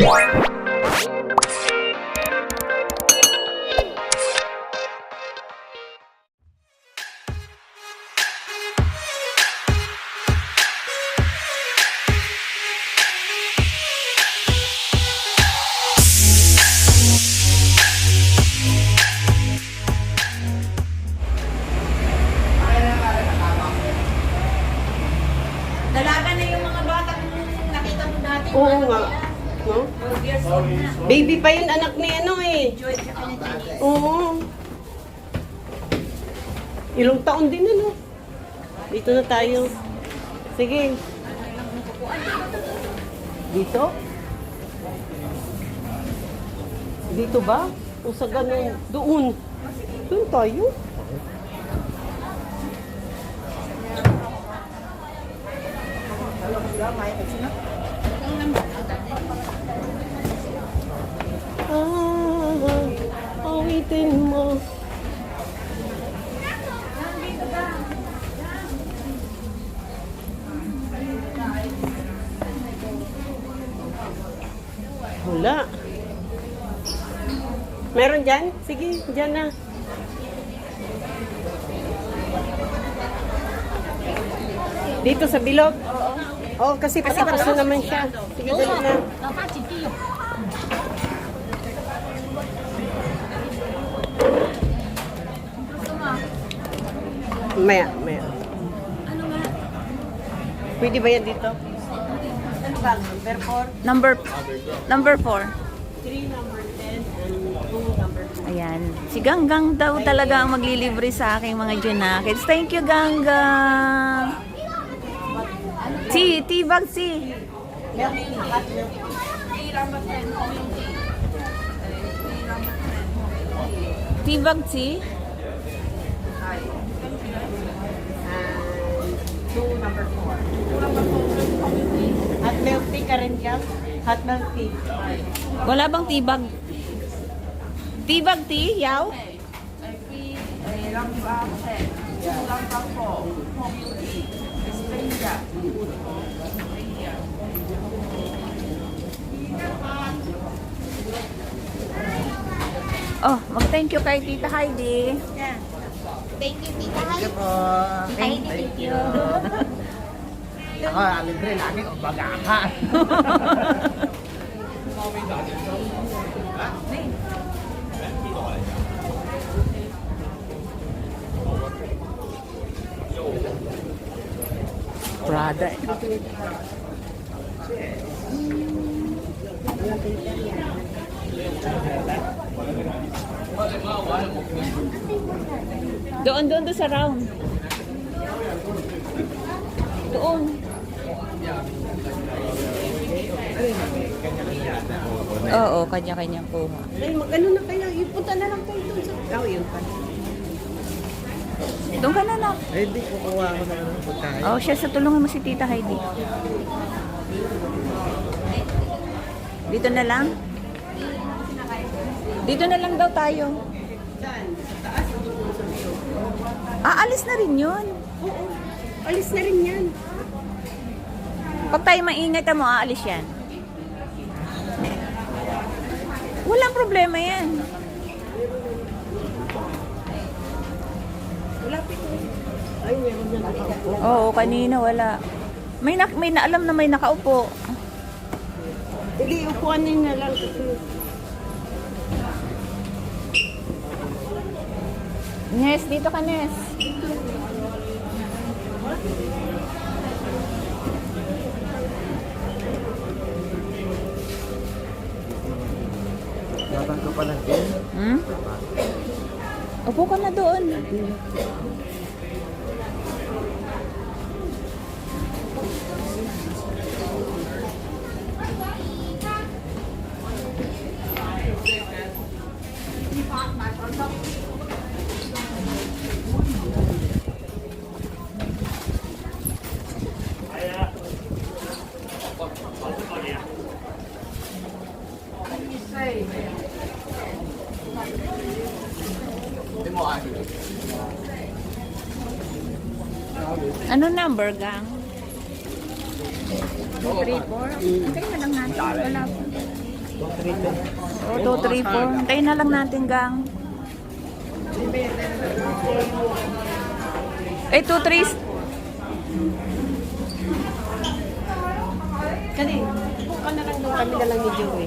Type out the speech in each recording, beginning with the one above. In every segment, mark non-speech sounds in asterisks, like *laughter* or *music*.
What? Oo nga. No? 12 years old na. Baby pa yun, anak ni ano eh. Oo. Ilang taon din ano. Dito na tayo. Sige. Dito? Dito ba? O sa ganun? Doon. Doon tayo. Ah, awitin mo. Wala. Meron dyan? Sige, dyan na. Dito sa bilog? Oo. Oo, kasi patapos na naman siya. Sige, dali na. Maya, maya. Ano nga? Pwede ba yan dito? Ano ba? Number 4? Number number 4. 3, number 10, and 2, number 2. Ayan. Si Ganggang daw talaga ang maglilibre sa aking mga junakits. Thank you, Ganggang. Si, tibag si. Tibag si. And 2, number 4. Hot milk tea ka rin ka? Hot milk tea. Wala bang tibag? Tibag ti, yaw? Oh, mag-thank you kay Tita Heidi. Thank you, Tita Hay. po. Thank, thank you. Ako, libre lagi kung bagahan. *laughs* Prada. Doon, doon, doon sa round. Doon. Oo, kanya-kanyang kuha. Ay, mag-ano na kaya? Ipunta na lang tayo doon sa... Oh, yun pa. Doon ka na na. Eh, di kukuha ko na ng pagkain. Oh, siya sa tulungan mo si Tita Heidi. Dito na lang? Dito na lang daw tayo. Bilog? Aalis na rin yun. Oo. Alis na rin yan. Pag tayo maingay ka mo, aalis yan. Walang problema yan. Wala pa ito. Ay, meron na nakaupo. Oo, kanina wala. May, na, may naalam na may nakaupo. Hindi, upuan niyo na lang. Nes, dito ka, Nes. Batang ko pa lang din. Hmm? Upo ka na doon. Ano number, gang? 2, 3, 4. Hintayin na lang natin. Wala po. Oh, 2, 3, 4. Hintayin na lang natin, gang. Eh, 2, 3. Kani, buka na lang kami na lang ni Joey.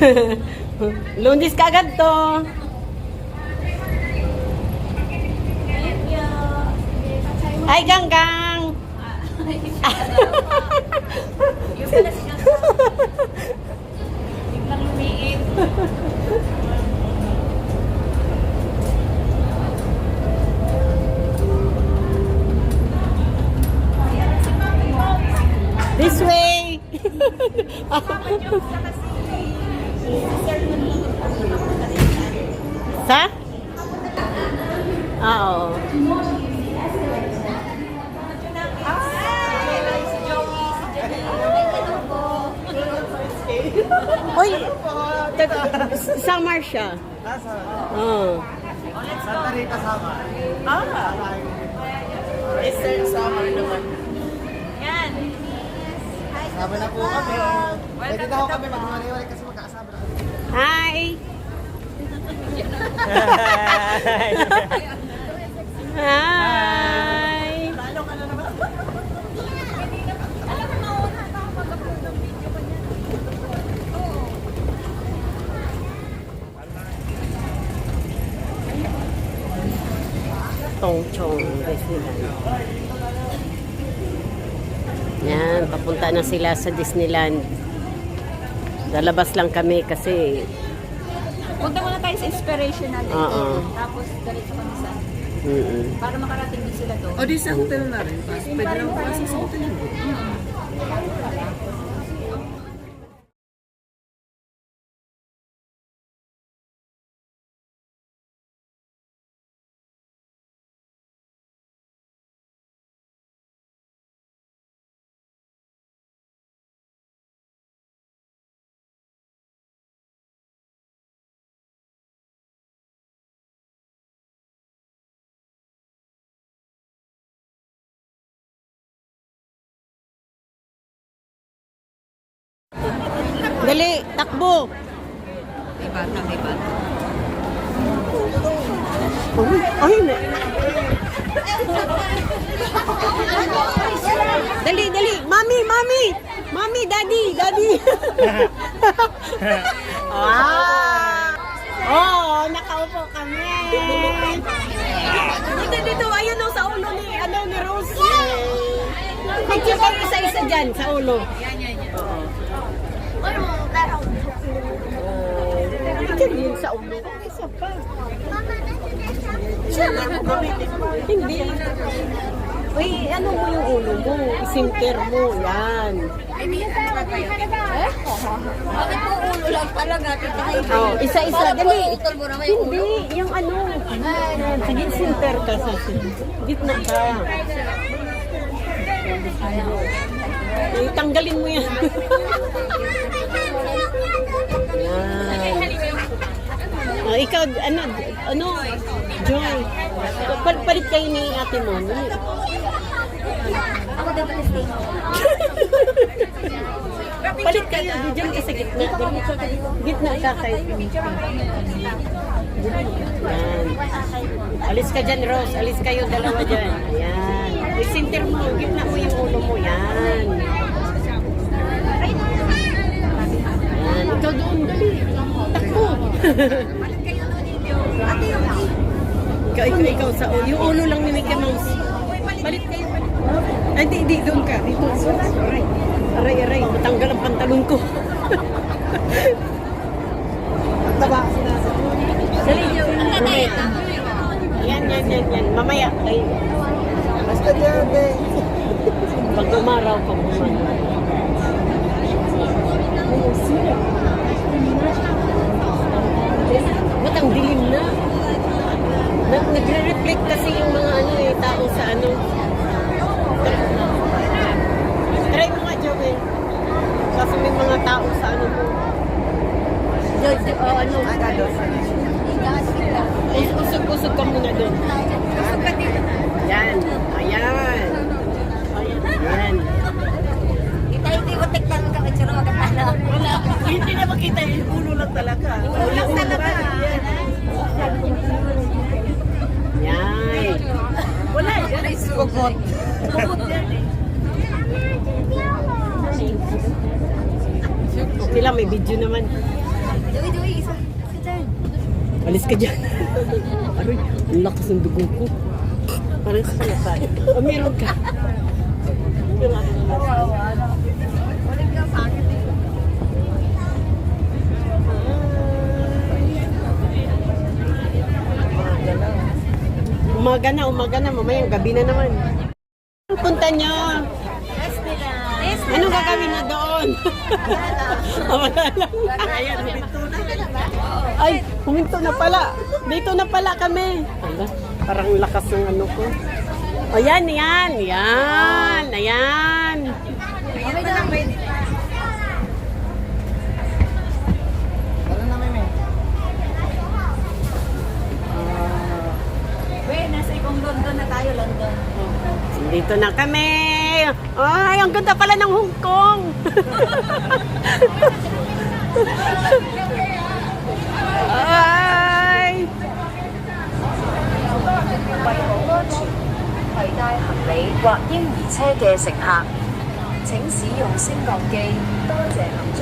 *laughs* Lunis ka agad to. Hi, Ganggang! Yung pala siya. This way! Sa? Ah, Oo. Uy! Summer siya. Nasa Oo. Santa Rita Sama. Yan. Sama na po kami. Pwede ako kami magmaliwalay kasi magkakasama na kami. Hi! Hi! Tongchong Disneyland. Yan, papunta na sila sa Disneyland. Lalabas lang kami kasi Punta muna tayo sa inspirational. eh. Oo. Tapos, diretso kami sa... mm Para makarating din sila doon. O di sa hotel na rin. Pas, pwede lang pasok sa hotel yun. Dali, takbo. May bata, may bata. Ay, ay, na. Dali, dali. Mami, mami. Mami, daddy, daddy. *laughs* ah. Oh, nakaupo kami. Dito, dito. Ayun o, sa ulo ni, ano, ni Rose. Picture kayo isa-isa dyan, sa ulo. Picture yun sa ulo. Isa pa. Hindi. Uy, ano mo yung ulo mo? Isinter mo. Yan. Bakit po ulo lang talaga? Tita Oh, isa-isa. Dali. Hindi. Yung ano. Sige, sinter ka sa gitna ka. Eh, tanggalin mo yan. *laughs* yan. Oh, ikaw, ano, ano, Joy, pal- palit kayo ni ate mo. Ako dapat stay. *laughs* Palit kayo, diyan ka sa gitna. Gitna ka kayo. Yan. Alis ka dyan, Rose. Alis kayo dalawa dyan. Ayan. Center mo. Gitna mo yung ulo mo. Yan. Ikaw, ikaw, ikaw, sa yung ulo lang ni Mickey Mouse. Balit kayo, balit. Ay, di, di, doon ka. Dito. Aray, aray, aray. Matanggal ang pantalon ko. Taba. Dali niyo. Yan, yan, yan, yan. Mamaya. Ay, Basta diyan, be. pag umaraw, pag umaraw. Ba't ang dilim na? na nagre-reflect kasi yung mga ano eh, tao sa ano. Try mo nga, Joey. Kasi may mga tao sa ano mo. Joy, oh, ano? Us- Usog-usog ka muna doon. Yan. Ayan. Ayan. Ayan. Wala. Hindi na makita yung ulo lang talaga. Ulo lang talaga. Yan. Wala. Okay lang, may video naman. Alis ka dyan. Aroy, ang lakas ng dugo ko. Parang sa tayo. Oh, meron ka. Meron ka. Umaga na, umaga na. Mamaya, gabi na naman. Punta nyo? Anong gagawin na doon? *laughs* Wala lang. Ay, huminto na pala. Dito na pala kami. Parang lakas ng ano ko. O yan, yan, yan, ayan. Dito na kami. Ay, ang ganda pala ng Hong Kong. Ay. 携带行李或婴儿车嘅乘客，请使用升降机。多谢合作。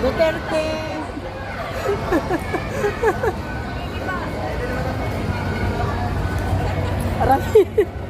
Duterte! Arami. *laughs*